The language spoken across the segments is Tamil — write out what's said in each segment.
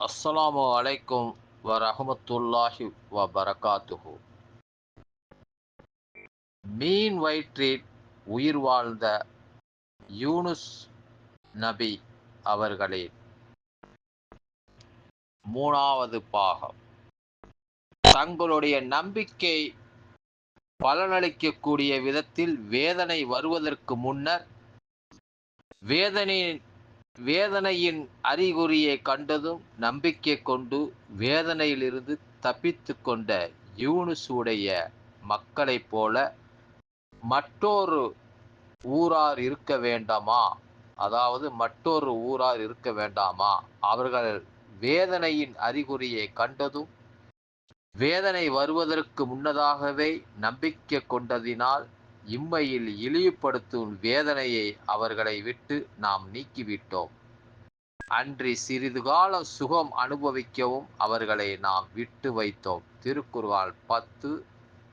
அஸ்ஸலாமு அலைக்கும் வரஹமத்துல்லாஹி பரகாத்துஹு மீன் வயிற்றில் உயிர் வாழ்ந்த யூனுஸ் நபி அவர்களின் மூணாவது பாகம். தங்களுடைய நம்பிக்கை பலனளிக்கக்கூடிய விதத்தில் வேதனை வருவதற்கு முன்னர் வேதனையின் வேதனையின் அறிகுறியை கண்டதும் நம்பிக்கை கொண்டு வேதனையிலிருந்து தப்பித்து கொண்ட யூனுசுடைய மக்களைப் போல மற்றொரு ஊரார் இருக்க வேண்டாமா? அதாவது மற்றொரு ஊரார் இருக்க வேண்டாமா? அவர்கள் வேதனையின் அறிகுறியை கண்டதும் வேதனை வருவதற்கு முன்னதாகவே நம்பிக்கை கொண்டதினால் இம்மையில் இழிவுபடுத்தும் வேதனையை அவர்களை விட்டு நாம் நீக்கிவிட்டோம். அன்றி சிறிது காலம் சுகம் அனுபவிக்கவும் அவர்களை நாம் விட்டு வைத்தோம். திருக்குறள் பத்து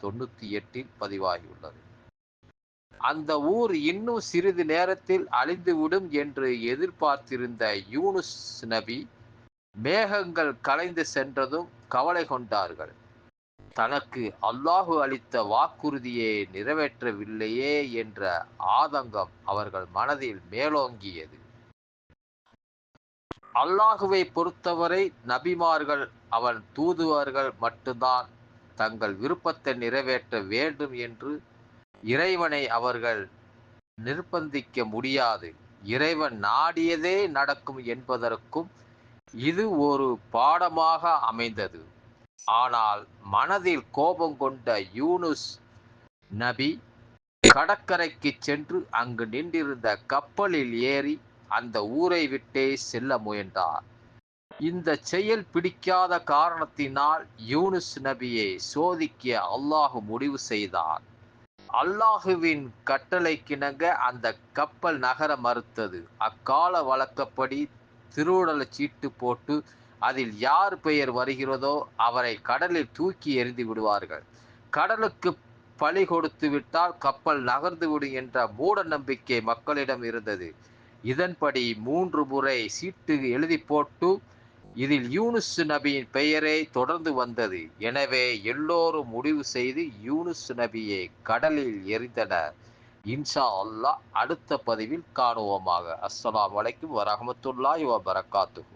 தொண்ணூத்தி எட்டில் பதிவாகியுள்ளது. அந்த ஊர் இன்னும் சிறிது நேரத்தில் அழிந்துவிடும் என்று எதிர்பார்த்திருந்த யூனுஸ் நபி மேகங்கள் கலைந்து சென்றதும் கவலை கொண்டார்கள். தனக்கு அல்லாஹு அளித்த வாக்குறுதியை நிறைவேற்றவில்லையே என்ற ஆதங்கம் அவர்கள் மனதில் மேலோங்கியது. அல்லாஹுவை பொறுத்தவரை நபிமார்கள் அவன் தூதுவர்கள் மட்டும்தான் தங்கள் விருப்பத்தை நிறைவேற்ற வேண்டும் என்று இறைவனை அவர்கள் நிர்பந்திக்க முடியாது. இறைவன் நாடியதே நடக்கும் என்பதற்கும் இது ஒரு பாடமாக அமைந்தது. ஆனால் மனதில் கோபம் கொண்ட யூனுஸ் நபி கடற்கரைக்கு சென்று அங்கு நின்றிருந்த கப்பலில் ஏறி அந்த ஊரை விட்டே செல்ல முயன்றார். இந்த செயல் பிடிக்காத காரணத்தினால் யூனுஸ் நபியை சோதிக்க அல்லாஹு முடிவு செய்தார். அல்லாஹுவின் கட்டளைக்கிணங்க அந்த கப்பல் நகர மறுத்தது. அக்கால வழக்கப்படி திருவுடலை சீட்டு போட்டு அதில் யார் பெயர் வருகிறதோ அவரை கடலில் தூக்கி எறிந்து விடுவார்கள். கடலுக்கு பழி கொடுத்து விட்டால் கப்பல் நகர்ந்துவிடும் என்ற மூட நம்பிக்கை மக்களிடம் இருந்தது. இதன்படி மூன்று முறை சீட்டு எழுதி போட்டு இதில் யூனுஸ் நபியின் பெயரே தொடர்ந்து வந்தது. எனவே எல்லோரும் முடிவு செய்து யூனுஸ் நபியை கடலில் எரிந்தனர் இன்ஷா அல்லாஹ் அடுத்த பதிவில் காணுவோமாக. அஸ்லாம் வலைக்கும் வரஹமத்துல்லாஹி வபரகாத்துஹு.